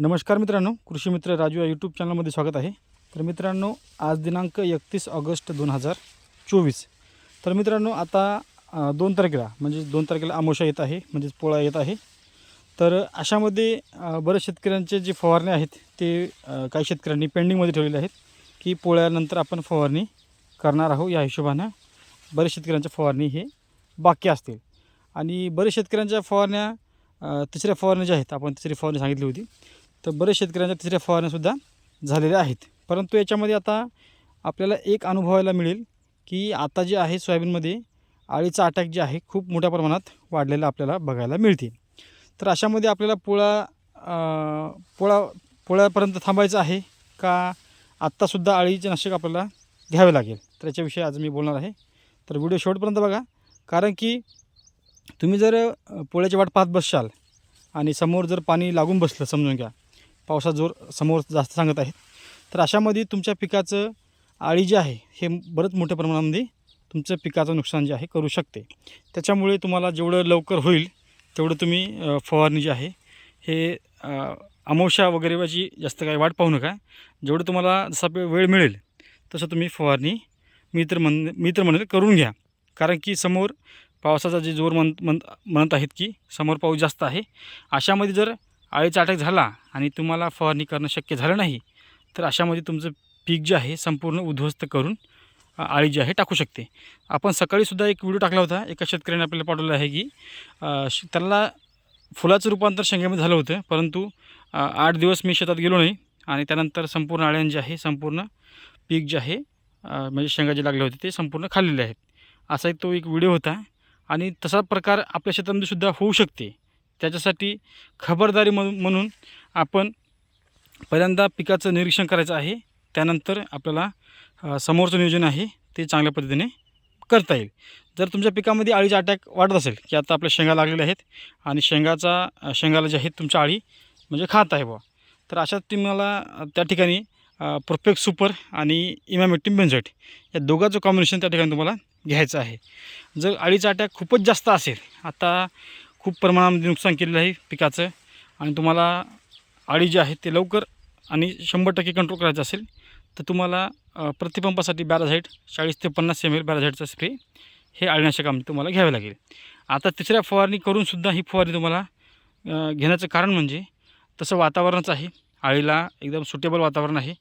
नमस्कार मित्रांनो कृषी मित्र राजू या यूट्यूब चॅनलमध्ये स्वागत आहे. तर मित्रांनो आज दिनांक एकतीस ऑगस्ट दोन हजार चोवीस. तर मित्रांनो आता दोन तारखेला म्हणजे दोन तारखेला आमोशा येत आहे म्हणजेच पोळा येत आहे. तर अशामध्ये बऱ्याच शेतकऱ्यांचे जे फवारणे आहेत ते काही शेतकऱ्यांनी पेंडिंगमध्ये ठेवलेले आहेत की पोळ्यानंतर आपण फवारणी करणार आहोत या हिशोबानं. बऱ्याच शेतकऱ्यांच्या फवारणी हे बाकी असतील. आणि बरेच शेतकऱ्यांच्या फवारण्या तिसऱ्या फवारण्या ज्या आहेत आपण तिसरी फवारणी सांगितली होती तर बरेच शेतकऱ्यांच्या तिसऱ्या फवारण्यासुद्धा झालेल्या आहेत. परंतु याच्यामध्ये आता आपल्याला एक अनुभवायला मिळेल की आता जे आहे सोयाबीनमध्ये आळीचा अटॅक जे आहे खूप मोठ्या प्रमाणात वाढलेला आपल्याला बघायला मिळते तर अशामध्ये आपल्याला पोळा पोळा पोळ्यापर्यंत थांबायचं आहे का? आत्तासुद्धा आळीचे नाशक आपल्याला घ्यावे लागेल. तर याच्याविषयी आज मी बोलणार आहे. तर व्हिडिओ शेवटपर्यंत बघा. कारण की तुम्ही जर पोळ्याची वाट पाहत बसशाल आणि समोर जर पाणी लागून बसलं समजून घ्या. पावसाचा जोर समोर जास्त सांगत आहेत. तर अशामध्ये तुमच्या पिकाचं आळी जे आहे हे बरंच मोठ्या प्रमाणामध्ये तुमचं पिकाचं नुकसान जे आहे करू शकते. त्याच्यामुळे तुम्हाला जेवढं लवकर होईल तेवढं तुम्ही फवारणी जी आहे हे अमावश्या वगैरेची जास्त काही वाट पाहू नका. जेवढं तुम्हाला जसा वेळ मिळेल तसं तुम्ही फवारणी मी तर म्हण मी तर म्हणेल करून घ्या. कारण की समोर पावसाचा जे जोर म्हण म्हण म्हणत आहेत की समोर पाऊस जास्त आहे. अशामध्ये जर अळीचा अटॅक झाला आणि तुम्हाला फवारणी करणं शक्य झालं नाही तर अशामध्ये तुमचं पीक जे आहे संपूर्ण उद्ध्वस्त करून आळी जी आहे टाकू शकते. आपण सकाळीसुद्धा एक व्हिडिओ टाकला होता एका शेतकऱ्याने आपल्याला पाठवलं आहे की श- त्याला फुलाचं रूपांतर शेंग्यामध्ये झालं होतं परंतु आठ दिवस मी शेतात गेलो नाही आणि त्यानंतर संपूर्ण आळ्यां जे आहे संपूर्ण पीक जे आहे म्हणजे शेंगा जे लागले होते ते संपूर्ण खाल्लेले आहेत. असा एक तो एक व्हिडिओ होता आणि तसा प्रकार आपल्या शेतामध्ये सुद्धा होऊ शकते. त्याच्यासाठी खबरदारी म्हणून म्हणून आपण पहिल्यांदा पिकाचं निरीक्षण करायचं आहे. त्यानंतर आपल्याला समोरचं नियोजन आहे ते चांगल्या पद्धतीने करता येईल. जर तुमच्या पिकामध्ये अळीचा अटॅक वाढत असेल की आता आपल्या शेंगा लागलेल्या आहेत आणि शेंगाचा शेंगाला जे आहेत तुमच्या आळी म्हणजे खात आहे बुवा तर अशात तुम्हाला त्या ठिकाणी परफेक्ट सुपर आणि इमॅमेटिम बेन्झट या दोघांचं कॉम्बिनेशन त्या ठिकाणी तुम्हाला घ्यायचं आहे. जर अळीचा अटॅक खूपच जास्त असेल आता खूप प्रमाणामध्ये नुकसान केलेलं आहे पिकाचं. आणि तुम्हाला अळी जी आहे ते लवकर आणि शंभर टक्के कंट्रोल करायचं असेल तर तुम्हाला प्रतिपंपासाठी बॅराझाईट चाळीस ते पन्नास एम एल बॅराझाईटचा स्प्रे हे अळीनाशकामध्ये तुम्हाला घ्यावे लागेल. आता तिसऱ्या फवारणी करूनसुद्धा ही फवारणी तुम्हाला घेण्याचं कारण म्हणजे तसं वातावरणच आहे. आळीला एकदम सुटेबल वातावरण आहे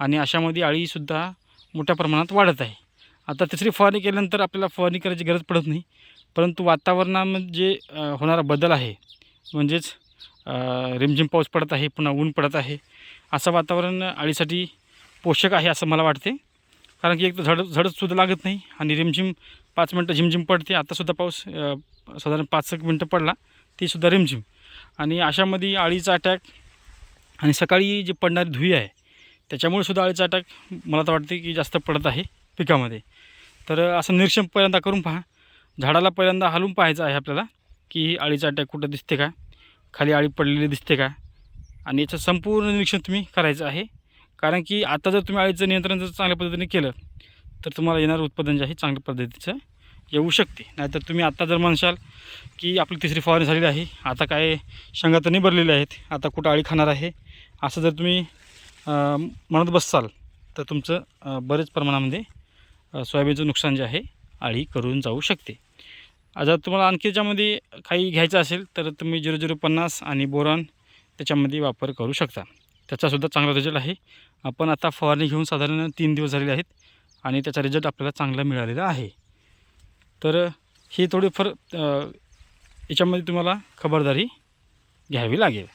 आणि अशामध्ये आळीसुद्धा मोठ्या प्रमाणात वाढत आहे. आता तिसरी फवारणी केल्यानंतर आपल्याला फवारणी करायची गरज पडत नाही. परंतु वातावरणामध्ये जे होणारा बदल आहे म्हणजेच रिमझिम पाऊस पडत आहे पुन्हा ऊन पडत आहे असं वातावरण अळीसाठी पोषक आहे असं मला वाटते. कारण की एक तर झड झडसुद्धा लागत नाही आणि रिमझिम पाच मिनटं झिमझिम पडते आत्तासुद्धा पाऊस साधारण पाच एक मिनटं पडला तीसुद्धा रिमझिम. आणि अशामध्ये आळीचा अटॅक आणि सकाळी जी पडणारी धुई आहे त्याच्यामुळे सुद्धा अळीचा अटॅक मला तर वाटते की जास्त पडत आहे पिकामध्ये. तर असं निरीक्षण पहिल्यांदा करून पहा. झाडाला पहिल्यांदा हलवून पाहायचं आहे आपल्याला की अळीचा अटॅक कुठं दिसते का? खाली अळी पडलेली दिसते का? आणि याचं संपूर्ण निरीक्षण तुम्ही करायचं आहे. कारण की आता जर तुम्ही अळीचं नियंत्रण जर चांगल्या पद्धतीने केलं तर तुम्हाला येणारं उत्पादन जे आहे चांगल्या पद्धतीचं येऊ शकते. नाहीतर तुम्ही आत्ता जर म्हणशाल की आपली तिसरी फवारणी झालेली आहे आता काय शेंगा तर भरलेल्या आहेत आता कुठं अळी खाणार आहे? असं जर तुम्ही म्हणत बससाल तर तुमचं बरेच प्रमाणामध्ये सोयाबीनचं नुकसान जे आहे आळी करून जाऊ शकते. जर तुम्हाला आणखी याच्यामध्ये काही घ्यायचं असेल तर तुम्ही झिरो झिरो पन्नास आणि बोरॉन त्याच्यामध्ये वापर करू शकता. त्याचासुद्धा चांगला रिझल्ट आहे. आपण आता फवारणी घेऊन साधारण तीन दिवस झालेले आहेत आणि त्याचा रिझल्ट आपल्याला चांगला मिळालेला आहे. तर ही थोडीफार याच्यामध्ये तुम्हाला खबरदारी घ्यावी लागेल.